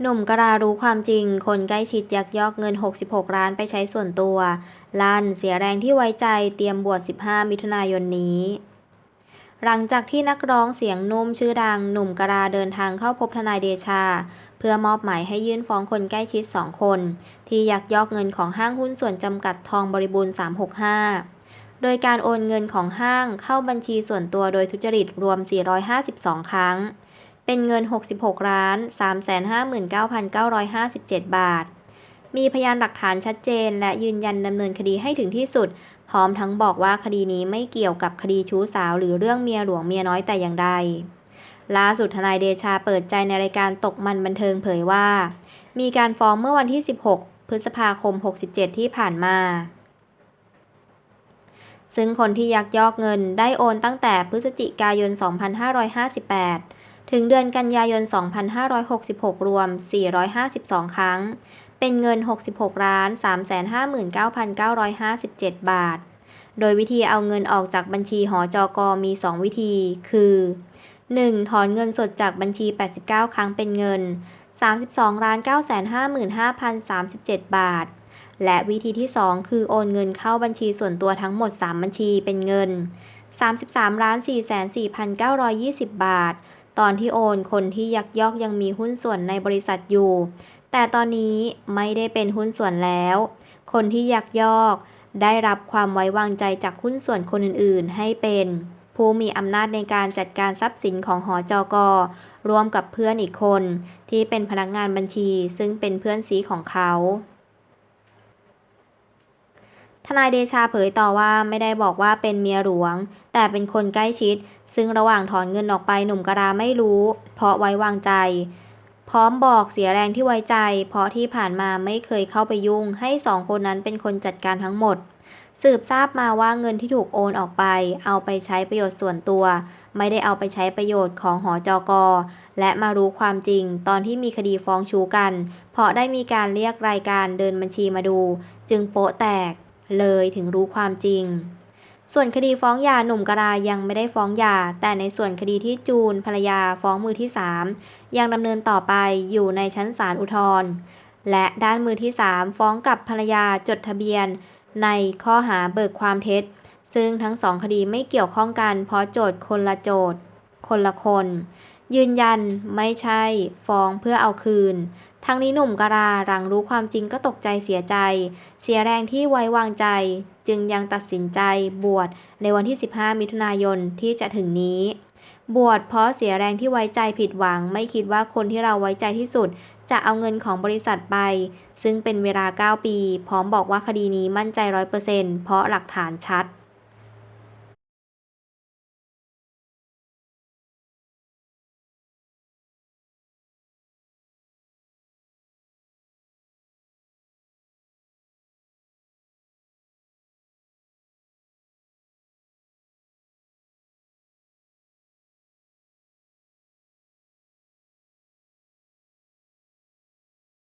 หนุ่มกรารู้ความจริง คนใกล้ชิดยักยอกเงิน 66 ล้านไปใช้ส่วนตัว ลั่นเสียแรงที่ไว้ใจเตรียมบวช 15 มิถุนายนนี้ หลังจากที่นักร้องเสียงนุ่มชื่อดัง หนุ่มกราเดินทางเข้าพบทนายเดชา เพื่อมอบหมายให้ยื่นฟ้องคนใกล้ชิดสองคน ที่ยักยอกเงินของห้างหุ้นส่วนจำกัดทองบริบูรณ์ 365 โดยการโอนเงินของห้างเข้าบัญชีส่วนตัวโดยทุจริตรวม 452 ครั้ง เป็นเงิน 66ล้าน359,957 บาท มีพยานหลักฐานชัดเจน และยืนยันดำเนินคดีให้ถึงที่สุด พร้อมทั้งบอกว่าคดีนี้ไม่เกี่ยวกับคดีชู้สาวหรือเรื่องเมียหลวงเมียน้อยแต่อย่างใด ล่าสุดทนายเดชาเปิดใจในรายการตกมันบันเทิงเผยว่า มีการฟ้องเมื่อวันที่ 16 พฤษภาคม 67 ที่ผ่านมาซึ่งคนที่ยักยอกเงินได้โอนตั้งแต่พฤศจิกายน 2558 ถึงเดือนกันยายน 2566 รวม 452 ครั้ง เป็นเงิน 66ล้าน359,957 บาท โดยวิธีเอาเงินออกจากบัญชีหอจอกอมี 2 วิธี คือ 1. ถอนเงินสดจากบัญชี 89 ครั้งเป็นเงิน 32ล้าน955,037 บาท และวิธีที่ 2 คือโอนเงินเข้าบัญชีส่วนตัวทั้งหมด 3 บัญชีเป็นเงิน 33ล้าน4,4,920 บาท ตอนที่โอนคนที่ยักยอกยังมีหุ้นส่วนในบริษัทอยู่ แต่ตอนนี้ไม่ได้เป็นหุ้นส่วนแล้ว คนที่ยักยอกได้รับความไว้วางใจจากหุ้นส่วนคนอื่นๆ ให้เป็น ผู้มีอำนาจในการจัดการทรัพย์สินของหอจอกอร่วมกับเพื่อนอีกคน ที่เป็นพนักงานบัญชีซึ่งเป็นเพื่อนซีของเขา ทนายเดชาเผยต่อว่าไม่ได้บอกว่าเป็นเมียหลวง แต่เป็นคนใกล้ชิด ซึ่งระหว่างถอนเงินออกไปหนุ่มกราไม่รู้ เพราะไว้วางใจ พร้อมบอกเสียแรงที่ไว้ใจ เพราะที่ผ่านมาไม่เคยเข้าไปยุ่ง ให้สองคนนั้นเป็นคนจัดการทั้งหมด สืบทราบมาว่าเงินที่ถูกโอนออกไป เอาไปใช้ประโยชน์ส่วนตัว ไม่ได้เอาไปใช้ประโยชน์ของหอจอกอและมารู้ความจริง ตอนที่มีคดีฟ้องชูกัน เพราะได้มีการเรียกรายการเดินบัญชีมาดู จึงโป๊ะแตก เลยถึงรู้ความจริง ส่วนคดีฟ้องหย่าหนุ่มกรายังไม่ได้ฟ้องหย่า แต่ในส่วนคดีที่จูนภรรยาฟ้องมือที่ 3 ยังดำเนินต่อไปอยู่ในชั้นศาลอุทธรณ์และด้านมือที่ 3 ฟ้องกับภรรยาจดทะเบียน ในข้อหาเบิกความเท็จ ซึ่งทั้งสองคดีไม่เกี่ยวข้องกันเพราะโจทย์คนละโจทย์ คนละคน ยืนยัน ไม่ใช่ ฟ้องเพื่อเอาคืน ทั้งนี้หนุ่มกราหลังรู้ความจริงก็ตกใจเสียใจ เสียแรงที่ไว้วางใจ จึงยังตัดสินใจบวชในวันที่ 15 มิถุนายนที่จะถึงนี้ บวชเพราะเสียแรงที่ไว้ใจผิดหวัง ไม่คิดว่าคนที่เราไว้ใจที่สุด จะเอาเงินของบริษัทไป ซึ่งเป็นเวลา 9 ปี พร้อมบอกว่าคดีนี้มั่นใจร้อยเปอร์เซ็นต์เพราะหลักฐานชัด